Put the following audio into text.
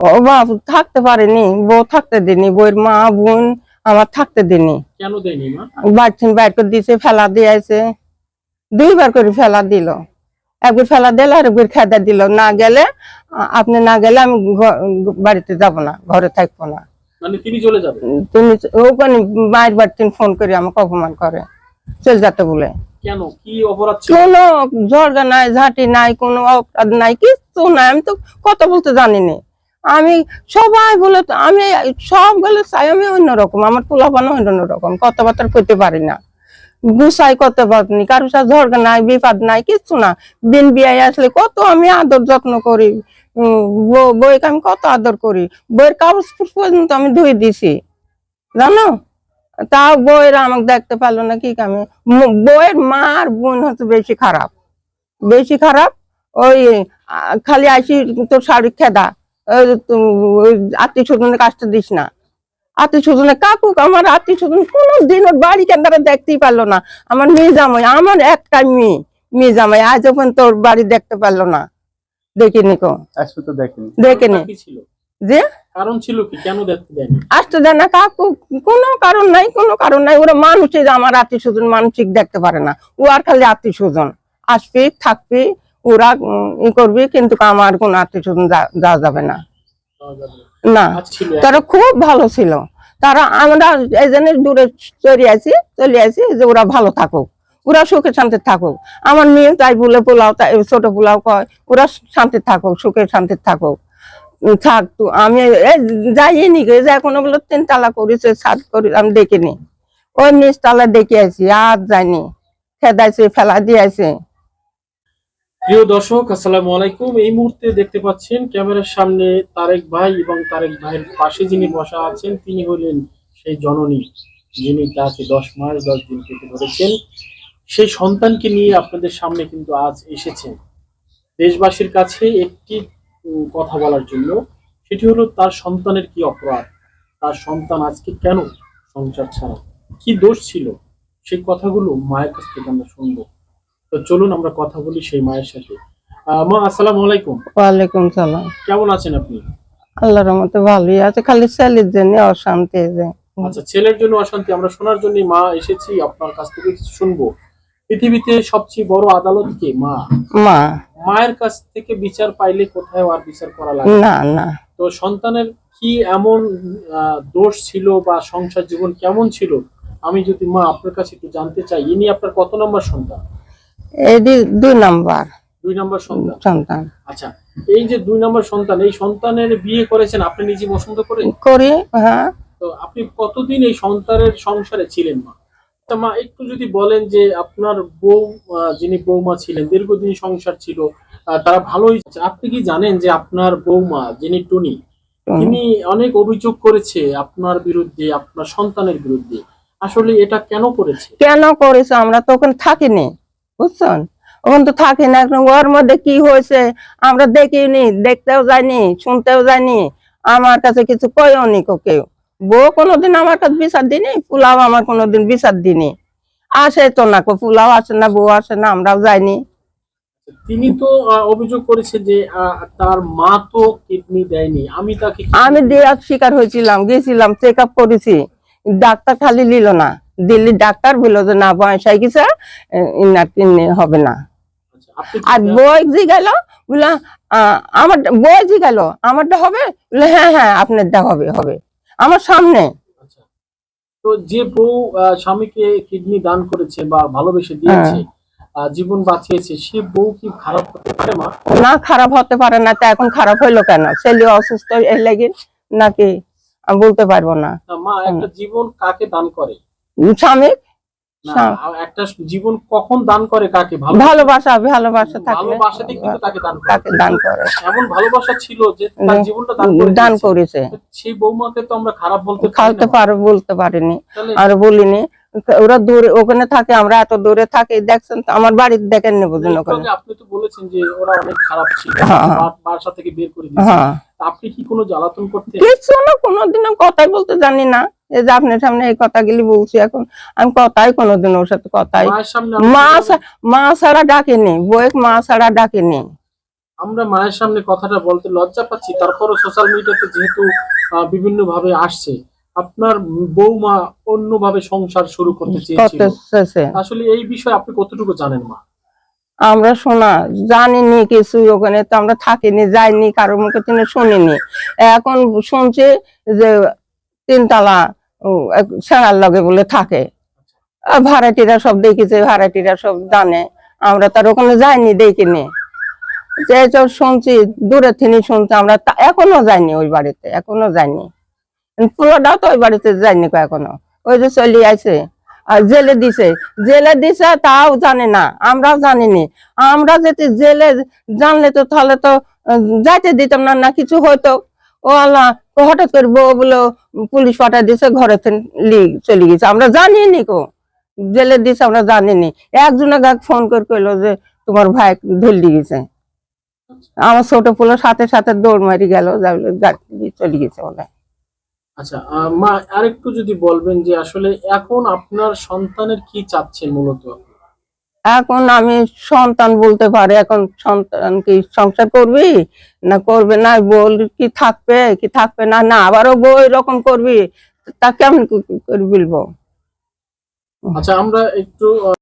বাপ থাকতে পারেনি বউ থাকতে দিনি বউয়ের মা বোন আমার থাকতে দিনি। কেন দেয়নি মা? বাচ্চিন বাইর করে দিছে ফেলা দিয়েছে। দুইবার করে ফেলা দিল। একবার ফেলা দিল আর একবার খেদা দিল। না গেলে আপনি না গেলে আমি বাড়িতে যাব না ঘরে থাকব না। তিনি চলে যাবে তুমি ওখানে মায়ের বাড়িতে ফোন করে আমাকে অপমান করে। চলে যেতে বলে। কেন? কি অপরাধ ছিল? কোনো ঝরগা নাই ঝাঁটি নাই কোনো অপরাধ নাই কিছু নাই। আমি তো কথা বলতে জানি না আমি সবাই বলে আমি সব গেলে চাই, আমি অন্যরকম, আমার পোলাপানো অন্যরকম, কথাবার্তা করতে পারি না। গুছাই করতে পারিনি কারোর সাথে ঝরগা নাই বিপদ নাই, কিচ্ছু না। বিন বিয়ে আসলে কত আমি আদর যত্ন করি বউকে আমি কত আদর করি। বইয়ের কাগজ পর্যন্ত আমি ধুয়ে দিছি, জানো? তাও বইয়ের আমাকে দেখতে পারল না কি কামে। ম- বইয়ের মা আর বোন হচ্ছে বেশি খারাপ বেশি খারাপ, ওই খালি আসি তোর শাড়ি খেদা। আত্মীয় স্বজনের কাজটা দিস না। আত্মীয় স্বজনের কাকুক আমার আত্মীয় স্বজন কোনো দিন ওর বাড়ি কেন্দ্রে দেখতেই পারল না। আমার মেয়ে জামাই আমার একটা মেয়ে মেয়ে জামাই আজ যখন তোর বাড়ি দেখতে পারল না। দেখিনি কো? দেখেনি। দেখিনি। কারণটা কি ছিল? যে? কারণ ছিল কি? কেন দেখতে দেয়নি? আসতে দেয় না কাকু কোনো কারণ নাই কোনো কারণ নাই। ওরা মানুষের আমার আত্মীয় স্বজন মানসিক দেখতে পারে না। ও আর খালি আত্মীয় স্বজন আসবি থাকবি ওরা ই করবি কিন্তু আমার কোনো আত্মীয় স্বজন যাওয়া যাবে না। না। না। তারা খুব ভালো ছিল। তারা আমরা এই জন্য দূরে চলে আসি চলে আসি যে ওরা ভালো থাকুক। ওরা সুখে শান্তি থাকুক। আমার মেয়ে তাই বলে পোলাও তাই ছোট পোলাও কয় ওরা শান্তি থাকুক সুখে শান্তি থাকুক। উম, থাক তো আমি এই যাইনি গে যে এখন বলে তিন তালা করেছে সাত করি আমি দেখিনি ওই নিচ তালা দেখে আছি আর যাইনি। খেদাইছে ফেলা দিয়েছে। প্রিয় দর্শক, আসসালামু আলাইকুম। এই মুহূর্তে দেখতে পাচ্ছেন ক্যামেরার সামনে তারেক ভাই এবং তারেক ভাইয়ের পাশে যিনি বসা আছেন, তিনি হলেন সেই জননী যিনি তাকে দশ মাস, দশ দিন পেটে ধরেছেন। সেই সন্তানকে নিয়ে আপনাদের সামনে কিন্তু আজ এসেছেন। দেশবাসীর কাছে একটি কথা বলার জন্য, সেটি হলো তার সন্তানের কি অপরাধ? তার সন্তান আজকে কেন সংসার ছাড়া? কি দোষ ছিল? সেই কথাগুলো মায়ের কাছ থেকে আমরা শুনব। তো চলুন আমরা কথা বলি সেই মায়ের সাথে। মা আসসালামু আলাইকুম। ওয়ালাইকুম সালাম। কেমন আছেন আপনি? আল্লাহর মতো ভালোই আছে খালি ছেলের জন্য অশান্তি আচ্ছা ছেলের জন্য অশান্তি আমরা শোনার জন্য মা এসেছি আপনার কাছ থেকে কিছু শুনব। পৃথিবীতে সবচেয়ে বড় আদালত কে? মা। মা। মায়ের কাছ থেকে বিচার পাইলে কোথায় আর বিচার করা লাগে? না। না। তো সন্তানের কি এমন দোষ ছিল বা সংসার জীবন কেমন ছিল? আমি যদি মা আপনার কাছে একটু জানতে চাই ইনি আপনার কত নম্বর সন্তান? এই দুই নাম্বার। দুই নম্বর সন্তান। সন্তান। আচ্ছা এই যে দুই নম্বর সন্তান এই সন্তানের বিয়ে করেছেন আপনি নিজে পছন্দ করে? করি হ্যাঁ। তো আপনি কতদিন এই সন্তানের সংসারে ছিলেন মা? মা একটু যদি বলেন যে আপনার বউ যিনি বৌমা ছিলেন দীর্ঘদিন সংসার ছিল তারা ভালোই আপনি কি জানেন যে আপনার বৌমা যিনি টুনি তিনি অনেক অভিযোগ করেছে আপনার বিরুদ্ধে আপনার সন্তানের বিরুদ্ধে। আসলে এটা কেন করেছে? কেন করেছে? আমরা তো ওখানে থাকিনি। বুঝছেন? ওখানে তো থাকি না ওর মধ্যে কি হয়েছে আমরা দেখিনি দেখতেও যাইনি শুনতেও যাইনি। আমার কাছে কিছু কয়েও নি কেউ। বউ কোনোদিন আমার কাছে বিচার দিনি পোলাও আমার কোনোদিন বিচার দিনি। আসে তো না কো পোলাও আসে না বউ আসে না আমরাও যাইনি। তিনি তো অভিযোগ করেছে যে তার মা তো কিডনি দেয়নি। আমি তাকে আমি দেওয়ার শিকার হয়েছিলাম গেছিলাম চেক আপ করেছি। ডাক্তার খালি নিল না। দিল্লির ডাক্তার বলল যে না বয়স হয়ে গেছে ইনার হবে না। আচ্ছা, আর? বই জি গেল বললাম আমার বই জি গেল আমারটা হবে? বলল হ্যাঁ হ্যাঁ আপনারটা হবে হবে। আমার সামনে। আচ্ছা। তো যে বউ স্বামীকে কিডনি দান করেছে বা ভালোবেসে দিয়েছে আহ, জীবন বাঁচিয়েছে সে বউ কি খারাপ হতে পারে মা? না খারাপ হতে পারে না তা এখন খারাপ হইল কেন? ছেলে অসুস্থ এই লেগে নাকি আমি বলতে পারব না। মা একটা জীবন কাকে দান করে? স্বামী না স্বামী। আ- একটা জীবন কখন দান করে কাকে? ভালোবাসা। ভালোবাসা থাকলে। ভালোবাসাতে কিন্তু তাকে দান করে। তাকে দান করে। এমন ভালোবাসা ছিল যে তার জীবনটা দান করে দান করেছে। সেই বৌমাকে তো আমরা খারাপ বলতে পারি পারো বলতে পারিনি। আর বলিনি। ওরা দূরে ওখানে থাকে আমরা এত দূরে থাকি দেখছেন তো আমার বাড়িতে দেখেন নেব যেন একটু ওখানে। আপনি তো বলেছেন যে ওরা অনেক খারাপ ছিল। হ্যাঁ, হ্যাঁ। বাসা থেকে বের করে দিয়েছে। হ্যাঁ। আপনি কি কোনো জ্বালাতন করতে কিছু না কোনোদিনও কথাই বলতে জানি না। এই যে আপনার সামনে এই কথাগুলি বলছি এখন আমি কথাই কোনোদিন ওর সাথে কথাই মা মা ছাড়া ডাকেনি বইয়ের মা ছাড়া ডাকেনি। আমরা মায়ের সামনে কথাটা বলতে লজ্জা পাচ্ছি তারপরও সোশ্যাল মিডিয়াতে যেহেতু বিভিন্ন ভাবে আসছে আপনার বৌমা অন্যভাবে সংসার শুরু করতে করতেছে। আসলে এই বিষয়ে আপনি কতটুকু জানেন মা? আমরা শোনা জানিনি কিছু ওখানে তো আমরা থাকিনি যাইনি কারোর মুখে তিনি শুনিনি। এখন শুনছি যে তিনতলা সেনার লগে বলে থাকে। ভাড়াটিরা সব দেখেছে, ভাড়াটিরা সব জানে। আমরা তার ওখানে যাইনি দেখিনি। যে সব শুনছি, দূরে থেকে শুনছি, আমরা এখনও যাইনি ওই বাড়িতে, এখনও যাইনি। পুরোটাও তো ওই বাড়িতে যাইনি এখনও। ওই যে চলে আছে আর জেলে দিছে। জেলে দিছে তাও জানে না, আমরাও জানিনি। আমরা যদি জেলে জানলে তো তাহলে তো যাইতে দিতাম না না কিছু হয়তো ও আল্লাহ, ও হঠাৎ করে বউ বলে পুলিশ পাঠা দিছে ঘরে চলে গেছে। আমরা জানিনি কো জেলে দিছে আমরা জানিনি। একজনে গাক ফোন করে কইলো যে, তোমার ভাই ধরলি গেছে। আমার ছোট পুলের সাথে সাথে দৌড় মারি গেল চলে গেছে বলে। আচ্ছা মা, আরেকটু যদি বলবেন যে আসলে এখন আপনার সন্তানের কি চাচ্ছেন মূলত? এখন আমি সন্তান বলতে পারি, এখন সন্তান কি সংসার করবি? না করবে না, বল কি থাকবে কি থাকবে না না, আবারও বউ এরকম করবি, তা কেমন বলব? আচ্ছা আমরা একটু